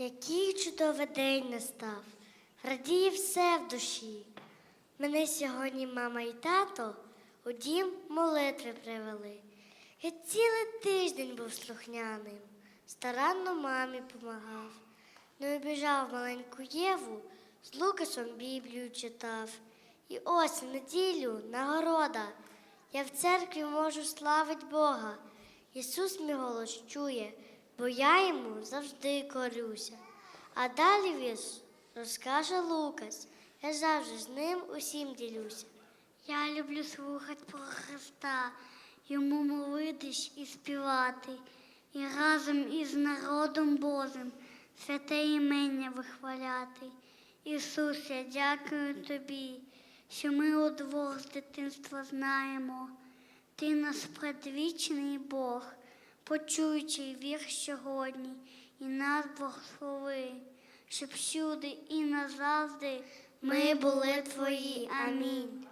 Який чудовий день настав, радіє все в душі. Мене сьогодні мама і тато у дім молитви привели. Я цілий тиждень був слухняним, старанно мамі помагав. Не обіжав маленьку Єву, з Лукасом Біблію читав. І ось в неділю нагорода. Я в церкві можу славить Бога. Ісус мій голос чує, бо я йому завжди корюся. А далі вірш розкаже Лукас. Я завжди з ним усім ділюся. Я люблю слухати про Христа, йому молитись і співати, і разом із народом Божим святе імення вихваляти. Ісусе, дякую тобі, що ми удвох з дитинства знаємо. Ти наш предвічний Бог, почуючий вір сьогодні, і нас благослови, щоб всюди і назавжди Ми були твої. Амінь.